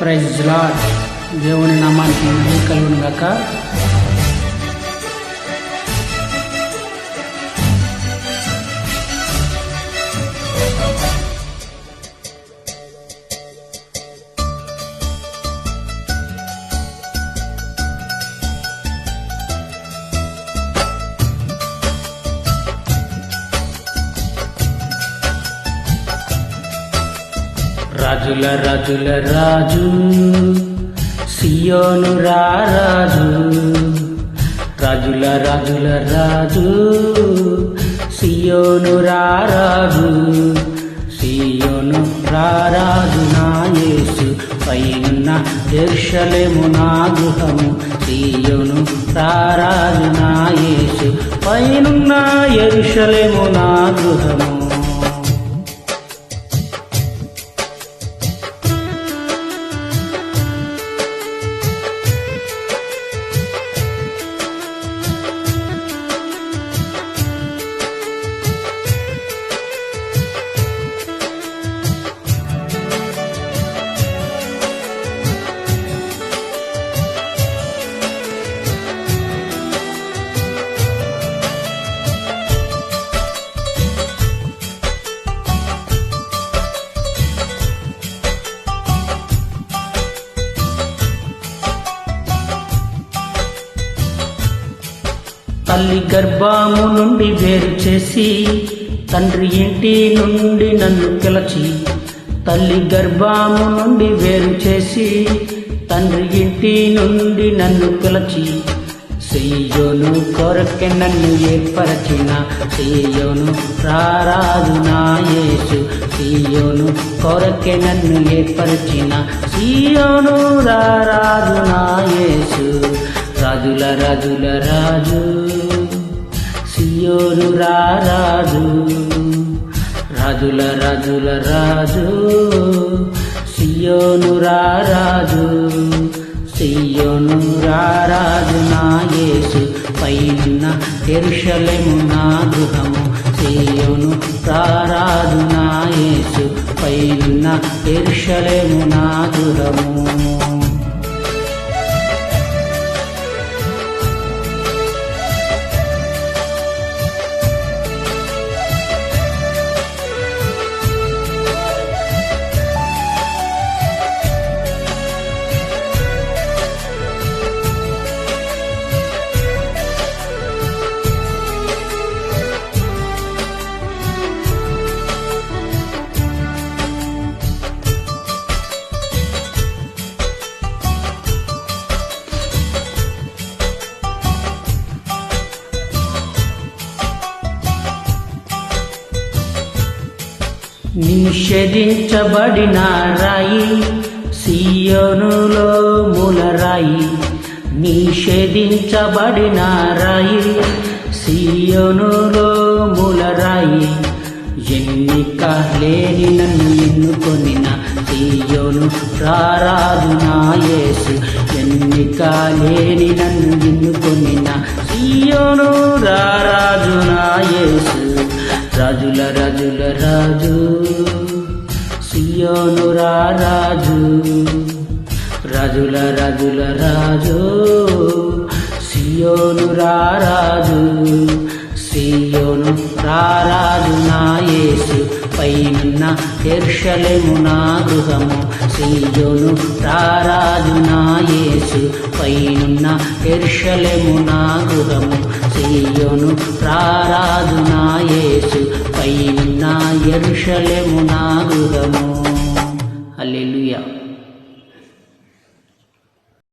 Praise lord దేవుని నామానికి మహిమ రాజుల రాజుల రాజు సియోను రాజు. రాజుల రాజుల రాజు సియోను రాజు. సియోను రాజు నాయసు పైన పైనున్న ఎర్షలేము నా గృహము. సియోను రాజు నాయసు పైనున్న ఎరుషలేము నా గృహము. తల్లి గర్భము నుండి వేరు చేసి తండ్రి ఇంటి నుండి నన్ను పిలచి తల్లి గర్భము నుండి వేరు చేసి తండ్రి ఇంటి నుండి నన్ను పిలచి సెయ్యోను కొరకె నన్ను ఏర్పరచిన సెయ్యోను రారాజు నా యేసు కొరకె నన్ను ఏర్పరచిన సియోను రారాజు నాయేసు రాజుల రాజుల రాజు. సియోను రారాజు. రాజుల రాజుల రాజు. సియోను రారాజు. సియోను రారాజు నా యేసు పైన ఎరుషలేము నా గృహము. సియోను రారాజు నా యేసు పైన ఎరుషలేము నా గృహము. నిషేధించబడిన రాయి సియోనులో మూలరాయి నిషేధించబడిన రాయి సియోనులో మూలరాయి ఎన్నిక లేని నన్ను ఎన్నుకొనిన సియోను రారాజు నా యేసు. ఎన్నిక లేని నన్ను ఎన్నుకొనిన సియోను రారాజు రాజుల రాజుల రాజు సియోను రాజు రాజుల రాజుల రాజు సియోనురా రాజు సియోను రారాజు నా యేసు. పైనున్న ఎర్షలమునా గృహము శ్రీజును రారాజు యేసు. పైనున్న ఎర్షలమునా గృహము శ్రీజును రారాజు యేసు. పైనున్న ఎర్షలమునా గృహము. అల్లెలుయా